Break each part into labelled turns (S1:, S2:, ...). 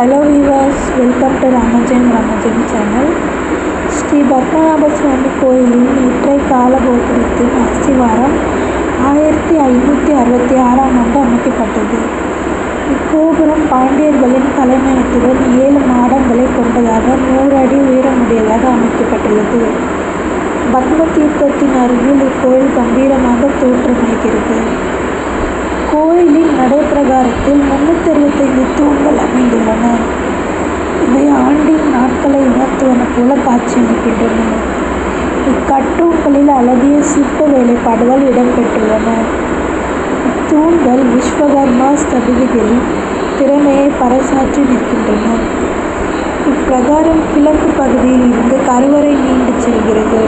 S1: Hello viewers welcome to Ramajeyam Ramajeyam channel Sri Padmanabha Swamy கோயிலின் இற்றை கால கோபுரத்தின் அஸ்திவாரம் ஆயிரத்தி ஐநூற்றி அறுபத்தி ஆறாம் ஆண்டு அமைக்கப்பட்டது. இக்கோபுரம் பாண்டியர்களின் தலைமையத்துடன் ஏழு மாடங்களை கொண்டதாக நூறு அடி உயரமுடையதாக அமைக்கப்பட்டுள்ளது. பத்ம தீர்த்தத்தின் அருகில் இக்கோயில் கம்பீரமாக தோற்றமளிக்கிறது. கோயிலின் நடைப்பிரகாரத்தில் முன் தூண்கள் இவை ஆண்டின் நாட்களை உணர்த்துவன போல காட்சியளிக்கின்றன இக்கட்டூக்களில் அழகிய சிற்ப வேலைப்பாடுகள் இடம்பெற்றுள்ளன. இத்தூண்கள் விஸ்வகர்மா ஸ்தபதிகளின் திறமையை பறைசாற்றி நிற்கின்றன. இப்பிரகாரம் கிழக்கு பகுதியில் இருந்து கருவறை நீண்டு செல்கிறது.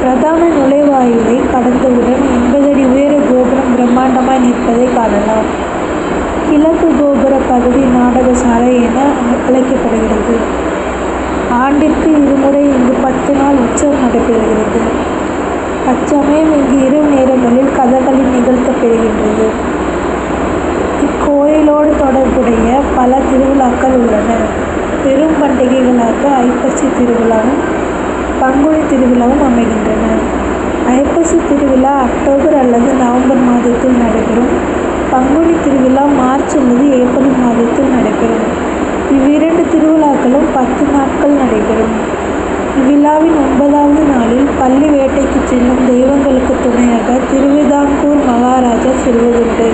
S1: பிரதான நுழைவாயிலை கடந்தவுடன் எண்பது அடி உயர கோபுரம் பிரம்மாண்டமாய் நிற்பதை காணலாம். நாட்கள் உள்ளன பெரும் பண்டிகைகளாக ஐப்பசி திருவிழாவும் பங்குனி திருவிழாவும் அமைகின்றன. ஐப்பசி திருவிழா அக்டோபர் அல்லது நவம்பர் மாதத்தில் நடைபெறும். பங்குனி திருவிழா மார்ச் அல்லது ஏப்ரல் மாதத்தில் நடைபெறும். இவ்விரண்டு திருவிழாக்களும் பத்து நாட்கள் நடைபெறும். இவ்விழாவின் ஒன்பதாவது நாளில் பள்ளி வேட்டைக்கு செல்லும் தெய்வங்களுக்கு துணையாக திருவிதாங்கூர் மகாராஜா செல்வதுண்டு.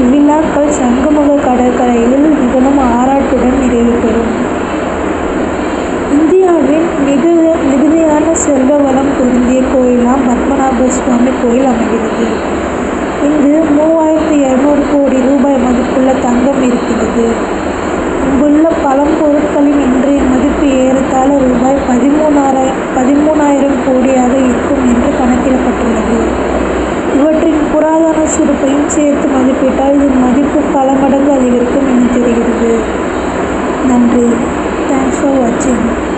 S1: இவ்விழாக்கள் சங்கமுக கடற்கரையில் மிகவும் ஆராட்டுடன் நிறைவு பெறும். இந்தியாவின் மிக மிகுதியான செல்வ வளம் பொருந்திய கோயிலாம் பத்மநாப சுவாமி கோயில் அமைகிறது. இங்கு மூவாயிரத்தி இரநூறு கோடி ரூபாய் மதிப்புள்ள தங்கம் இருக்கிறது. இங்குள்ள பழம்பொருள் சிறப்பையும் சேர்த்து மதிப்பிட்டால் இதன் மதிப்பு பல மடங்கு அதிகரிக்கும் என தெரிகிறது. நன்றி. தேங்க்ஸ் ஃபார் வாட்சிங்